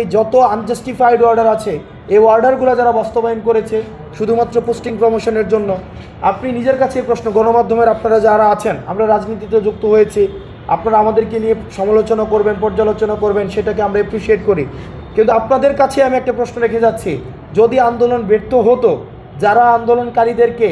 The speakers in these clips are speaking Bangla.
এই যত আনজাস্টিফাইড অর্ডার আছে, এই অর্ডারগুলো যারা বাস্তবায়ন করেছে, শুধুমাত্র পোস্টিং প্রমোশনের জন্য, আপনি নিজের কাছে প্রশ্ন, গণমাধ্যমের আপনারা যারা আছেন, আমরা রাজনীতিতে যুক্ত হয়েছি, আপনারা আমাদেরকে নিয়ে সমালোচনা করবেন, পর্যালোচনা করবেন, সেটাকে আমরা এপ্রিসিয়েট করি। কিন্তু আপনাদের কাছে আমি একটা প্রশ্ন রেখে যাচ্ছি, যদি আন্দোলন ব্যর্থ হতো, যারা আন্দোলনকারীদেরকে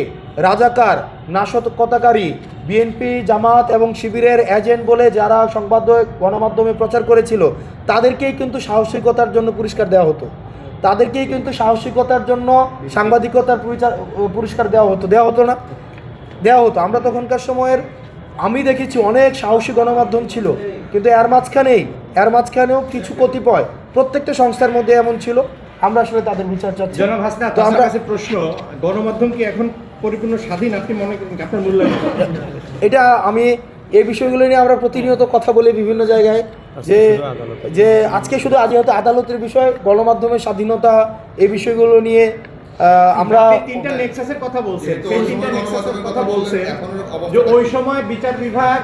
রাজাকার নাশকতাকারী বিএনপি জামাত এবং শিবিরের এজেন্ট বলে যারা সংবাদ গণমাধ্যমে প্রচার করেছিল তাদেরকেই কিন্তু সাহসিকতার জন্য পুরস্কার দেওয়া হতো। তাদেরকেই কিন্তু সাহসিকতার জন্য সাংবাদিকতার পুরস্কার দেওয়া হতো। দেওয়া হতো না। দেওয়া হতো। আমরা তখনকার সময়ের আমি দেখেছি অনেক সাহসী গণমাধ্যম ছিল কিন্তু এর মাঝখানেই এর মাঝখানেও কিছু কতিপয় প্রত্যেকটা সংস্থার মধ্যে এমন ছিল। আমরা আসলে তাদের বিচার চাচ্ছি। জনাব হাসনা আপনার কাছে প্রশ্ন গণমাধ্যম কি এখন পরিপূর্ণ স্বাধীন আপনি মনে করেন আপনার মূল্যায়ন এটা আমি এই বিষয়গুলো নিয়ে আমরা প্রতিনিয়ত কথা বলি বিভিন্ন জায়গায় যে যে আজকে শুধু আজ হয়তো আদালতের বিষয় গণমাধ্যমের স্বাধীনতা এই বিষয়গুলো নিয়ে আমরা তিনটা নেক্সাসের কথা বলছেন যেহেতু সেই তিনটা নেক্সাসের কথা বলছেন অবস্থা যে ওই সময় বিচার বিভাগ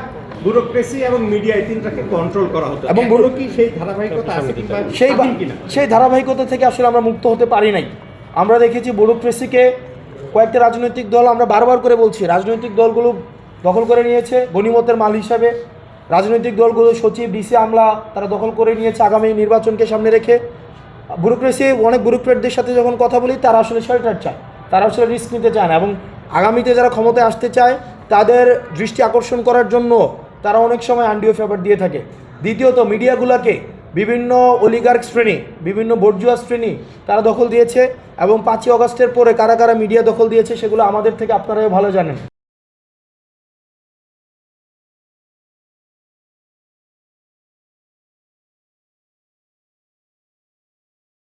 ব্যুরোক্রেসি এবং মিডিয়া এই তিনটাকে কন্ট্রোল করা হতো। এবং কি সেই ধারাবাহিকতা আছে সেই সেই ধারাবাহিকতা থেকে আসলে আমরা মুক্ত হতে পারি নাই। আমরা দেখেছি ব্যুরোক্রেসিকে কয়েকটা রাজনৈতিক দল আমরা বারবার করে বলছি, রাজনৈতিক দলগুলো দখল করে নিয়েছে গণিমতের মাল হিসাবে। রাজনৈতিক দলগুলো সচিব, ডিসি আমলা, তারা দখল করে নিয়েছে আগামী নির্বাচনকে সামনে রেখে। ব্যুরোক্রেসি, অনেক ব্যুরোক্রেটদের সাথে যখন কথা বলি, তারা আসলে শেল্টার চায়, তারা আসলে রিস্ক নিতে চায় না এবং আগামীতে যারা ক্ষমতায় আসতে চায়, তাদের দৃষ্টি আকর্ষণ করার জন্য তারা অনেক সময় আন্ডিও ফেভার দিয়ে থাকে। দ্বিতীয়ত মিডিয়াগুলোকে বিভিন্ন অলিগার্ক শ্রেণি, বিভিন্ন বর্জুয়া শ্রেণি তারা দখল দিয়েছে এবং পাঁচই অগস্টের পরে কারা কারা মিডিয়া দখল দিয়েছে সেগুলো আমাদের থেকে আপনারাও ভালো জানেন।